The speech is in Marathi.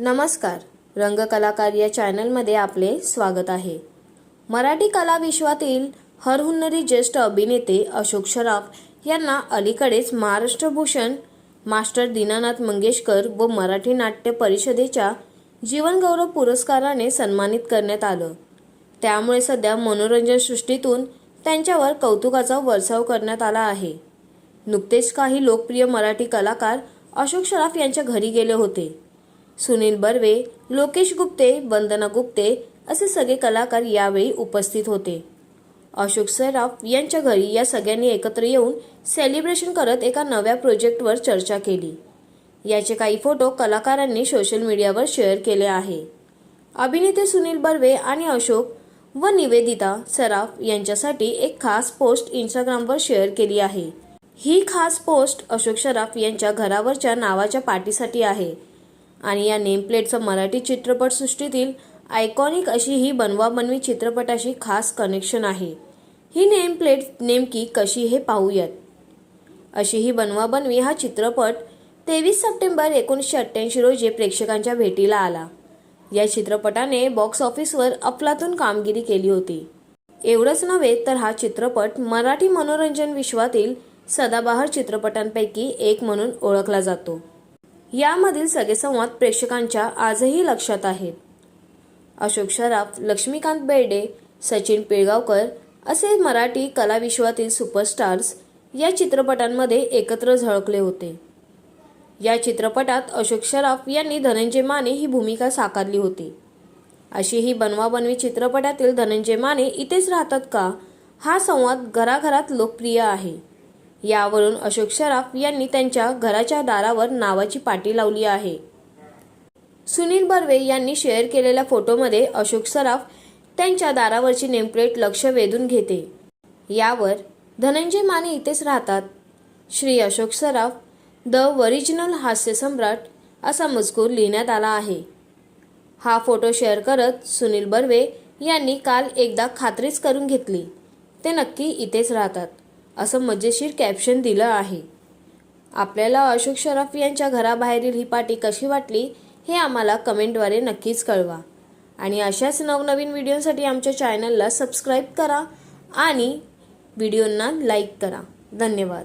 नमस्कार. रंगकलाकार या चॅनलमध्ये आपले स्वागत आहे. मराठी कला विश्वातील हरहुन्नरी ज्येष्ठ अभिनेते अशोक शराफ यांना अलीकडेच महाराष्ट्रभूषण मास्टर दीनानाथ मंगेशकर व मराठी नाट्य परिषदेच्या जीवनगौरव पुरस्काराने सन्मानित करण्यात आलं. त्यामुळे सध्या मनोरंजन सृष्टीतून त्यांच्यावर कौतुकाचा वर्षाव करण्यात आला आहे. नुकतेच काही लोकप्रिय मराठी कलाकार अशोक शराफ यांच्या घरी गेले होते. सुनील बर्वे लोकेश गुप्ते वंदना गुप्ते असे सगळे कलाकार यावेळी उपस्थित होते. अशोक सराफ यांच्या घरी या सगळ्यांनी एकत्र येऊन सेलिब्रेशन करत एका नव्या प्रोजेक्टवर चर्चा केली. याचे काही फोटो कलाकारांनी सोशल मीडियावर शेअर केले आहे. अभिनेते सुनील बर्वे आणि अशोक व निवेदिता सराफ यांच्यासाठी एक खास पोस्ट इंस्टाग्रामवर शेअर केली आहे. ही खास पोस्ट अशोक सराफ यांच्या घरावरच्या नावाच्या पाठीसाठी आहे. आणि या नेमप्लेटचं मराठी चित्रपटसृष्टीतील आयकॉनिक अशी ही बनवाबनवी चित्रपटाशी खास कनेक्शन आहे. ही नेमप्लेट नेमकी कशी हे पाहूयात. अशी ही बनवाबनवी हा चित्रपट तेवीस सप्टेंबर एकोणीसशे अठ्ठ्याऐंशी रोजी प्रेक्षकांच्या भेटीला आला. या चित्रपटाने बॉक्स ऑफिसवर अफलातून कामगिरी केली होती. एवढंच नव्हे तर हा चित्रपट मराठी मनोरंजन विश्वातील सदाबहार चित्रपटांपैकी एक म्हणून ओळखला जातो. यामधील सगळे संवाद प्रेक्षकांच्या आजही लक्षात आहेत. अशोक शराफ लक्ष्मीकांत बेर्डे सचिन पिळगावकर असे मराठी कलाविश्वातील सुपरस्टार्स या चित्रपटांमध्ये एकत्र झळकले होते. या चित्रपटात अशोक सराफ यांनी धनंजय माने ही भूमिका साकारली होती. अशी ही बनवाबनवी चित्रपटातील धनंजय माने इथेच राहतात का? हा संवाद घराघरात लोकप्रिय आहे. यावरून अशोक सराफ यांनी त्यांच्या घराच्या दारावर नावाची पाटी लावली आहे. सुनील बर्वे यांनी शेअर केलेल्या फोटोमध्ये अशोक सराफ त्यांच्या दारावरची नेमप्लेट लक्ष वेधून घेते. यावर धनंजय माने इथेच राहतात. श्री अशोक सराफ द ओरिजिनल हास्य सम्राट असा मजकूर लिहिण्यात आला आहे. हा फोटो शेअर करत सुनील बर्वे यांनी काल एकदा खात्रीच करून घेतली. ते नक्की इथेच राहतात. असं मजेशीर कॅप्शन दिलं आहे. आपल्याला अशोक शराफ यांच्या घराबाहेरील ही पाटी कशी वाटली हे आम्हाला कमेंटद्वारे नक्कीच कळवा. आणि अशाच नवनवीन व्हिडिओसाठी आमच्या चॅनलला सबस्क्राईब करा आणि व्हिडिओंना लाईक करा. धन्यवाद.